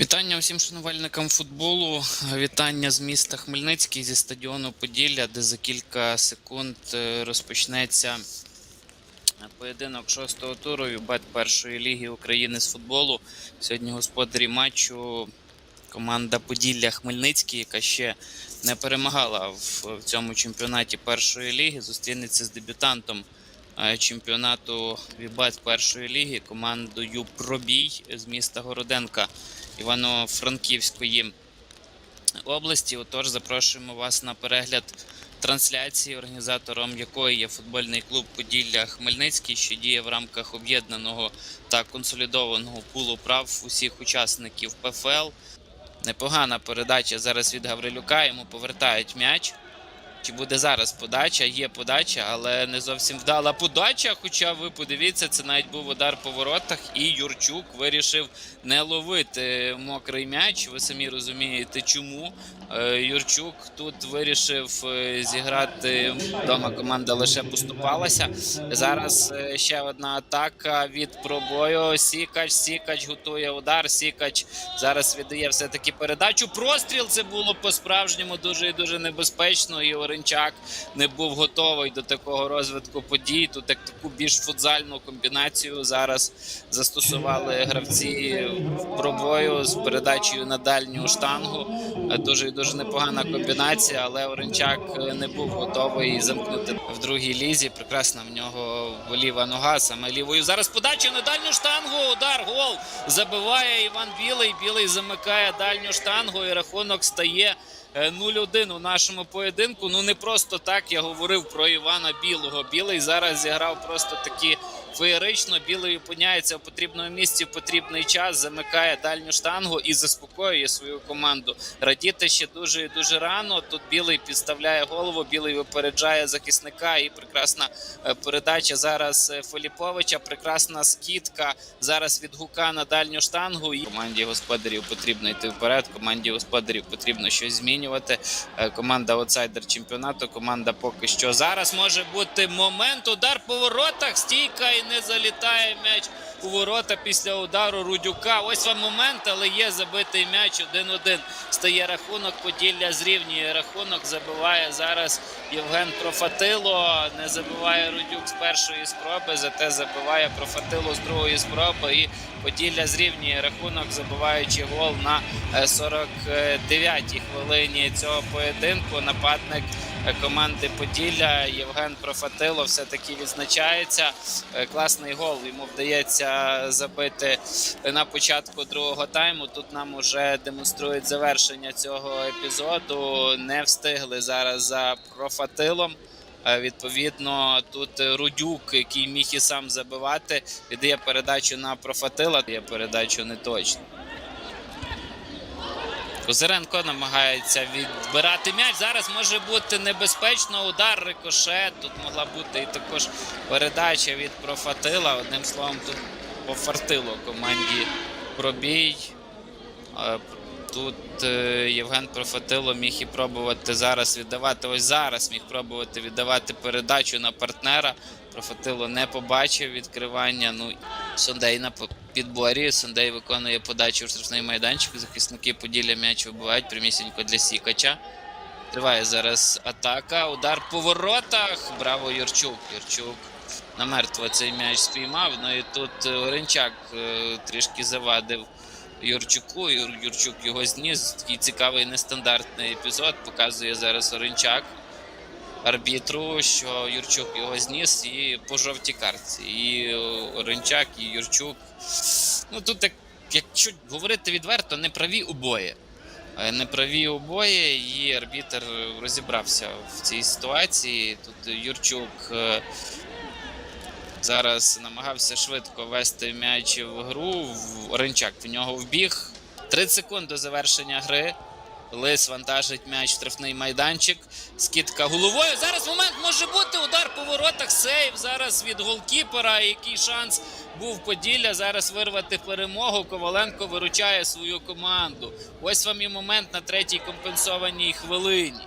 Вітання усім шанувальникам футболу. Вітання з міста Хмельницький зі стадіону Поділля, де за кілька секунд е, розпочнеться поєдинок шостого туру Юбет першої ліги України з футболу. Сьогодні господарі матчу команда Поділля Хмельницький, яка ще не перемагала в, в цьому чемпіонаті першої ліги, зустрінеться з дебютантом е, чемпіонату Вібет першої ліги командою Пробій з міста Городенка Івано-Франківської області. Отож, запрошуємо вас на перегляд трансляції, організатором якої є футбольний клуб Поділля Хмельницький, що діє в рамках об'єднаного та консолідованого пулу прав усіх учасників ПФЛ. Непогана передача зараз від Гаврилюка. Йому повертають м'яч. Чи буде зараз подача? Є подача, але не зовсім вдала подача. Хоча ви подивіться, це навіть був удар по воротах, і Юрчук вирішив не ловити мокрий м'яч. Ви самі розумієте, чому. Е, Юрчук тут вирішив е, зіграти вдома. Команда лише поступалася. Зараз е, ще одна атака від пробою. Сікач, Сікач готує удар. Сікач зараз віддає все-таки передачу. Простріл це було по-справжньому дуже і дуже небезпечно. І Оренчак не був готовий до такого розвитку подій. Тут як таку більш футзальну комбінацію зараз застосували гравці в пробою з передачею на дальню штангу. Дуже і дуже непогана комбінація, але Оренчак не був готовий замкнути в другій лізі. Прекрасна в нього ліва нога, саме лівою. Зараз подача на дальню штангу. Удар, гол забиває Іван Білий. Білий замикає дальню штангу і рахунок стає. Е, 0-1 у нашому поєдинку. Ну не просто так я говорив про Івана Білого. Білий зараз зіграв просто такі феєрично. Білий опиняється в потрібному місці в потрібний час, замикає дальню штангу і заспокоює свою команду. Радіти ще дуже і дуже рано. Тут білий підставляє голову, білий випереджає захисника. І прекрасна е, передача зараз е, Филіповича. Прекрасна скидка зараз від гука на дальню штангу. Команді господарів потрібно йти вперед. Команді господарів потрібно щось змінювати. Е, Команда аутсайдер чемпіонату. Команда поки що зараз може бути момент. Удар по воротах. Стійка і не залітає м'яч у ворота після удару Рудюка. Ось вам момент, але є забитий м'яч 1-1. Стає рахунок. Поділля зрівнює рахунок. Забиває зараз Євген Профатило. Не забиває Рудюк з першої спроби, зате забиває Профатило з другої спроби. І Поділля зрівнює рахунок, забиваючи гол на е, 49-й хвилині цього поєдинку. Нападник е, команди Поділля Євген Профатило все-таки відзначається. Е, Класний гол йому вдається забити на початку другого тайму. Тут нам уже демонструють завершення цього епізоду. Не встигли зараз за Профатилом. Е, Відповідно, тут е, Рудюк, який міг і сам забивати, віддає передачу на Профатила. дає передачу не точно. Козиренко намагається відбирати м'яч. Зараз може бути небезпечно удар, рикошет. Тут могла бути і також передача від Профатила. Одним словом, тут пофартило команді пробій. Тут е, Євген Профатило міг і пробувати зараз віддавати. Ось зараз міг пробувати віддавати передачу на партнера. Профатило не побачив відкривання. Ну Сондей на підборі. Сондей виконує подачу в штрафний майданчик. Захисники Поділля м'яч вибивають прямісінько для Сікача. Триває зараз атака. Удар по воротах. Браво, Юрчук. Юрчук намертво цей м'яч спіймав. Ну і тут е, Оренчак е, трішки завадив Юрчуку. Юр, Юрчук його зніс. Такий цікавий нестандартний епізод. Показує зараз Оренчак арбітру, що Юрчук його зніс і по жовтій картці. І е, Оренчак, і Юрчук. Ну тут, як, якщо говорити відверто, не праві обоє. Е, Не праві обоє, і арбітр розібрався в цій ситуації. Тут Юрчук е, зараз намагався швидко вести м'яч в гру. Оренчак в нього вбіг. 30 секунд до завершення гри. Лис вантажить м'яч штрафний майданчик. Скидка головою. Зараз момент може бути. Удар по воротах. Сейв зараз від голкіпера. Який шанс був Поділля зараз вирвати перемогу. Коваленко виручає свою команду. Ось вам і момент на третій компенсованій хвилині.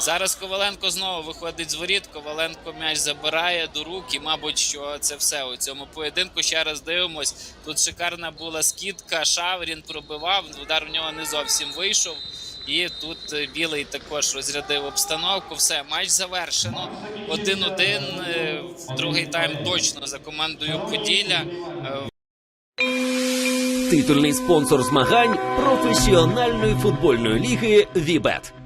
Зараз Коваленко знову виходить з воріт. Коваленко м'яч забирає до рук. І, мабуть, що це все у цьому поєдинку. Ще раз дивимось. Тут шикарна була скидка. Шаврін пробивав. Удар в нього не зовсім вийшов. І тут білий також розрядив обстановку. Все, матч завершено. 1-1. Е, Другий тайм точно за командою Поділля. Е, Титульний спонсор змагань професіональної футбольної ліги Вібет.